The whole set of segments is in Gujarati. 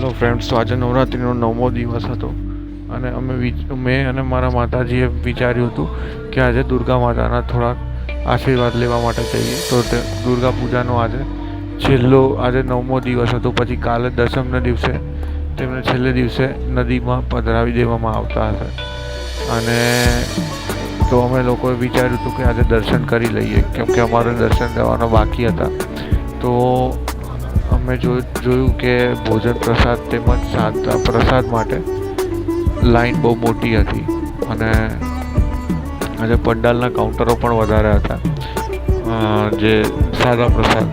હલો ફ્રેન્ડ્સ, તો આજે નવરાત્રિનો નવમો દિવસ હતો અને અમે મેં અને મારા માતાજીએ વિચાર્યું હતું કે આજે દુર્ગા માતાના થોડાક આશીર્વાદ લેવા માટે જઈએ. તો તે દુર્ગા પૂજાનો આજે છેલ્લો, આજે નવમો દિવસ હતો. પછી કાલે દસમના દિવસે તેમને છેલ્લે દિવસે નદીમાં પધરાવી દેવામાં આવતા હતા. અને તો અમે લોકોએ વિચાર્યું હતું કે આજે દર્શન કરી લઈએ, કેમ કે અમારે દર્શન કરવાના બાકી હતા. તો અમે જોયું કે ભોજન પ્રસાદ તેમજ સાદા પ્રસાદ માટે લાઈન બહુ મોટી હતી અને આજે પંડાલના કાઉન્ટરો પણ વધારે હતા. જે સાદા પ્રસાદ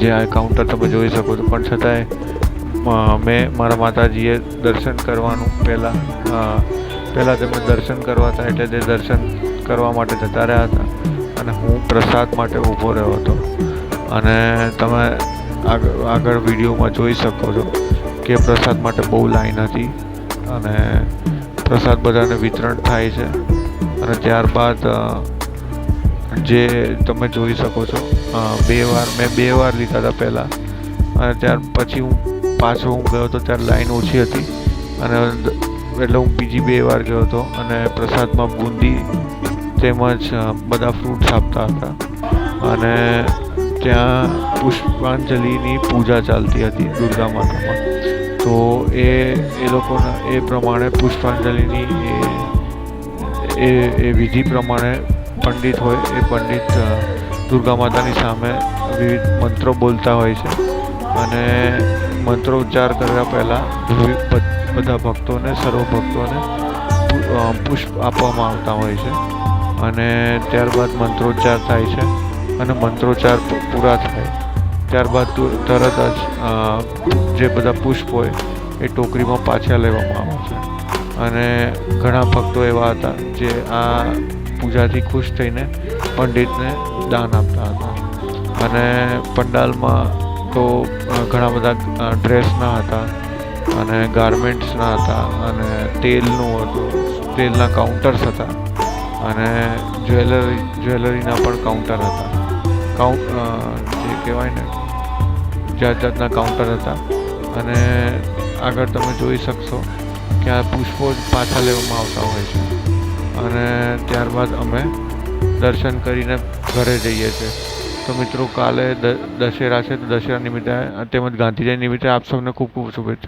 જે આ કાઉન્ટર તમે જોઈ શકો છો. પણ છતાંય મેં મારા માતાજીએ દર્શન કરવાનું પહેલાં પહેલાં તેમને દર્શન કરવા હતા એટલે તે દર્શન કરવા માટે જતા રહ્યા હતા અને હું પ્રસાદ માટે ઊભો રહ્યો હતો. અને તમે આગળ આગળ વિડીયોમાં જોઈ શકો છો કે પ્રસાદ માટે બહુ લાઈન હતી અને પ્રસાદ બધાને વિતરણ થાય છે અને ત્યારબાદ જે તમે જોઈ શકો છો બે વાર, મેં બે વાર લીધા હતા પહેલાં અને ત્યાર પછી હું પાછો હું ગયો હતો ત્યારે લાઈન ઓછી હતી અને એટલે હું બીજી બે વાર ગયો હતો અને પ્રસાદમાં બુંદી તેમજ બધા ફ્રૂટ્સ આપતા હતા અને ત્યાં પુષ્પાંજલિની પૂજા ચાલતી હતી દુર્ગા માતામાં. તો એ એ લોકોના, એ પ્રમાણે પુષ્પાંજલિની એ એ એ વિધિ પ્રમાણે પંડિત હોય, એ પંડિત દુર્ગા માતાની સામે વિવિધ મંત્રો બોલતા હોય છે. અને મંત્રો ઉચ્ચાર કર્યા પહેલાં બધા ભક્તોને, સર્વ ભક્તોને પુષ્પ આપવામાં આવતા હોય છે. અને ત્યારબાદ મંત્રોચ્ચાર થાય છે. અને મંત્રોચ્ચાર પૂરા થાય. ત્યારબાદ તરત જ જે બધા પુષ્પ હોય, એ ટોકરીમાં પાછા લેવામાં આવે છે. અને ઘણા ભક્તો એવા હતા જે આ પૂજાથી ખુશ થઈને પંડિતને દાન આપતા હતા. અને પંડાલમાં તો ઘણા બધા ડ્રેસના હતા અને ગાર્મેન્ટ્સના હતા અને તેલનું હતું. તેલના કાઉન્ટર્સ હતા અને જ્વેલરી, જ્વેલરીના પણ કાઉન્ટર હતા. કાઉન્ટ જે કહેવાય ને જાત જાતના કાઉન્ટર હતા. અને આગળ તમે જોઈ શકશો કે આ પુષ્પો પાછા લેવામાં આવતા હોય છે. અને ત્યારબાદ અમે દર્શન કરીને ઘરે જઈએ છીએ. તો મિત્રો, કાલે દશેરા છે, તો દશેરા નિમિત્તે, તેમજ ગાંધી નિમિત્તે આપ સૌને ખૂબ ખૂબ શુભેચ્છા.